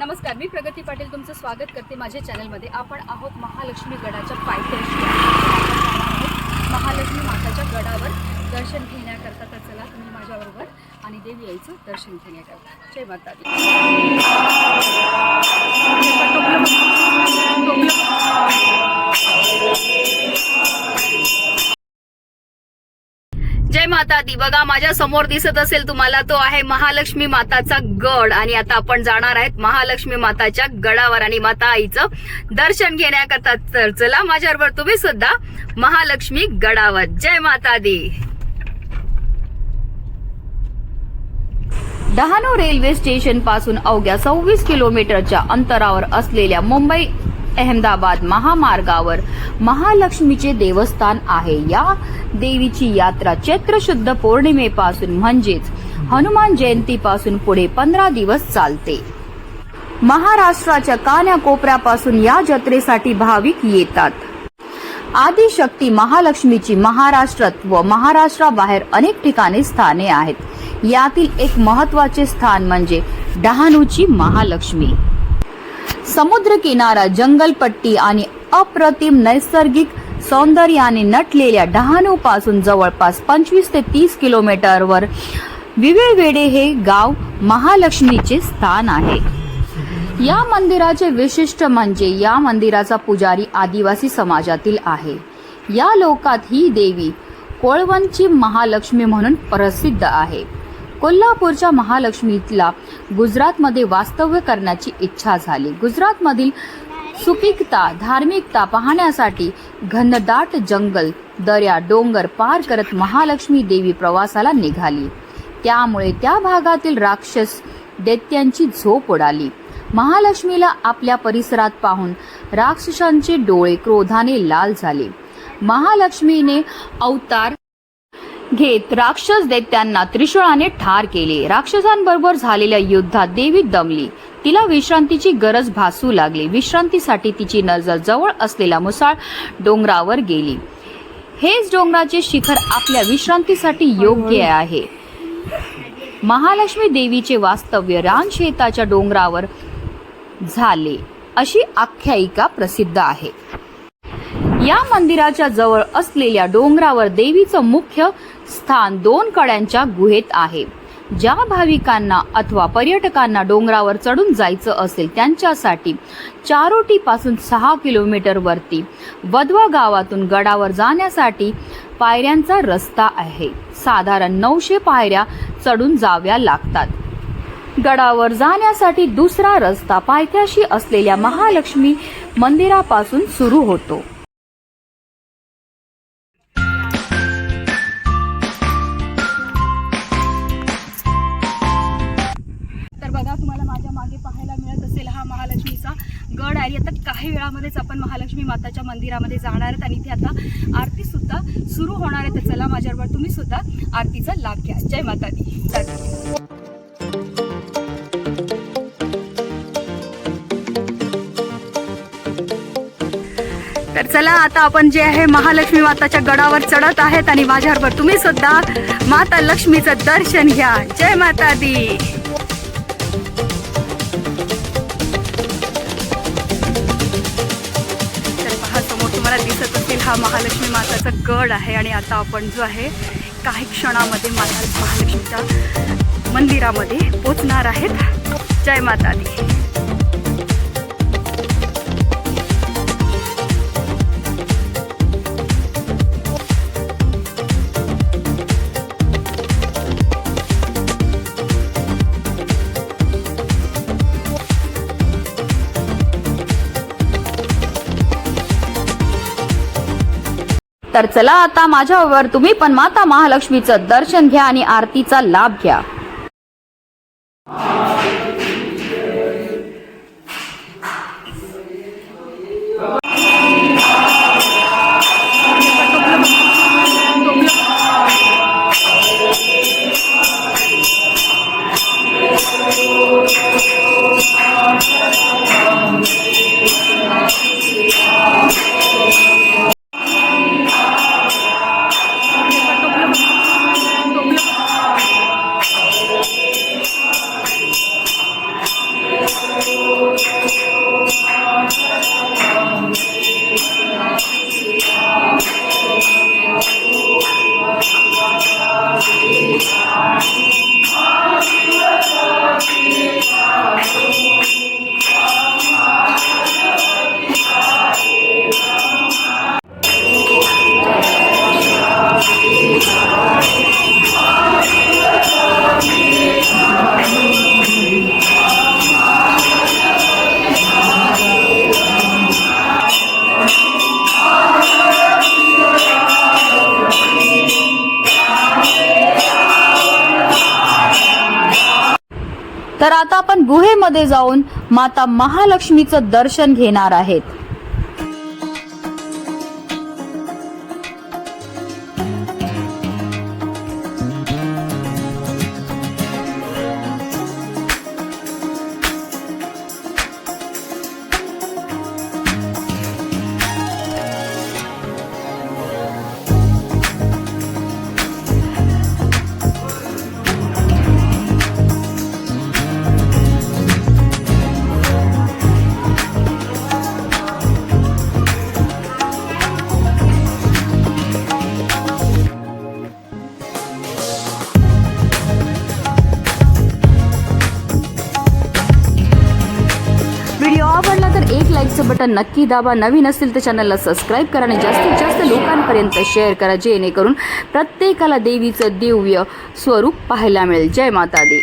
नमस्कार मी प्रगती पाटील तुमचं स्वागत करते माझ्या चॅनलमध्ये. आपण आहोत महालक्ष्मी गडाच्या पायथ्याशी. महालक्ष्मी माताच्या गडावर दर्शन घेण्याकरता तर चला तुम्ही माझ्याबरोबर आणि देवी यायचं दर्शन घेण्याकरता. जय माता माता ती. बघा माझ्यासमोर दिसत असेल तुम्हाला तो आहे महालक्ष्मी माताचा गड. आणि आता आपण जाणार आहेत महालक्ष्मी माताच्या गडावर आणि माता आईचं दर्शन घेण्याकरता. तर चला माझ्याबरोबर तुम्ही सुद्धा महालक्ष्मी गडावर. जय माता दी. डहाणू रेल्वे स्टेशनपासून अवघ्या सव्वीस किलोमीटरच्या अंतरावर असलेल्या मुंबई अहमदाबाद महामार्गावर महालक्ष्मीचे देवस्थान आहे. या देवीची यात्रा चैत्र शुद्ध पौर्णिमेपासून म्हणजेच हनुमान जयंतीपासून पुढे पंधरा दिवस चालते. महाराष्ट्राच्या कान्याकोपऱ्यापासून या जत्रेसाठी भाविक येतात. आदिशक्ती महालक्ष्मीची महाराष्ट्रात व महाराष्ट्राबाहेर अनेक ठिकाणी स्थाने आहेत. यातील एक महत्त्वाचे स्थान म्हणजे डहाणूची महालक्ष्मी. समुद्र किनारा जंगलपट्टी आणि अप्रतिम नैसर्गिक सौंदर्याने नटलेल्या डहाणू पासून जवळपास पंचवीस ते तीस किलोमीटरवर विवेळवेडे हे गाव महालक्ष्मीचे स्थान आहे. या मंदिराचे विशिष्ट म्हणजे या मंदिराचा पुजारी आदिवासी समाजातील आहे. या लोकात ही देवी कोळवणची महालक्ष्मी म्हणून प्रसिद्ध आहे. कोल्हापूरच्या महालक्ष्मीला गुजरातमध्ये वास्तव्य करण्याची इच्छा झाली. गुजरातमधील सुपीकता धार्मिकता पाहण्यासाठी घनदाट जंगल दर्या डोंगर पार करत महालक्ष्मी देवी प्रवासाला निघाली. त्यामुळे त्या भागातील राक्षस दैत्यांची झोप उडाली. महालक्ष्मीला आपल्या परिसरात पाहून राक्षसांचे डोळे क्रोधाने लाल झाले. महालक्ष्मीने अवतार घेत राक्षस दैत्यांना त्रिशूळाने ठार केले. राक्षसांबरोबर झालेल्या युद्धात देवी दमली. तिला विश्रांतीची गरज भासू लागली. विश्रांतीसाठी तिची नजर जवळ असलेला मुसाळ डोंगरावर गेली. हेच डोंगराचे शिखर आपल्या विश्रांतीसाठी योग्य आहे. महालक्ष्मी देवीचे वास्तव्य रानशेताच्या डोंगरावर झाले अशी आख्यायिका प्रसिद्ध आहे. या मंदिराच्या जवळ असलेल्या डोंगरावर देवीचं मुख्य स्थान दोन कड्यांच्या गुहेत आहे. ज्या भाविकांना अथवा पर्यटकांना डोंगरावर चढून जायचं असेल त्यांच्यासाठी चारोटीपासून सहा किलोमीटरवरती वधवा गावातून गडावर जाण्यासाठी पायऱ्यांचा रस्ता आहे. साधारण नऊशे पायऱ्या चढून जाव्या लागतात. गडावर जाण्यासाठी दुसरा रस्ता पायथ्याशी असलेल्या महालक्ष्मी मंदिरापासून सुरू होतो. काही आपण महालक्ष्मी माताच्या मंदिरामध्ये जाणार आहेत आणि इथे आता आरती सुद्धा सुरू होणार आहे. तर चला माझ्याबरोबर तुम्ही सुद्धा आरतीचा लाभ घ्या. जय माता दी तर तर चला आता आपण जे आहे महालक्ष्मी माताच्या गडावर चढत आहेत आणि माझ्याबरोबर तुम्ही सुद्धा माता लक्ष्मीचं दर्शन घ्या. जय माता दी हा महालक्ष्मी माताचा गड आहे आणि आता आपण जो आहे काही क्षणामध्ये माता महालक्ष्मीच्या मंदिरामध्ये पोचणार आहेत. जय माता दी. तर चला आता माझ्यावर तुम्ही पण माता महालक्ष्मीचं दर्शन घ्या आणि आरतीचा लाभ घ्या. तर आता आपण गुहेमध्ये जाऊन माता महालक्ष्मीचं दर्शन घेणार आहेत. बटन नक्की दाबा. नवीन असतील तर चॅनलला सबस्क्राईब करा आणि जास्तीत जास्त लोकांपर्यंत शेअर करा जेणेकरून प्रत्येकाला देवीचं दिव्य स्वरूप पाहायला मिळेल. जय माता दी.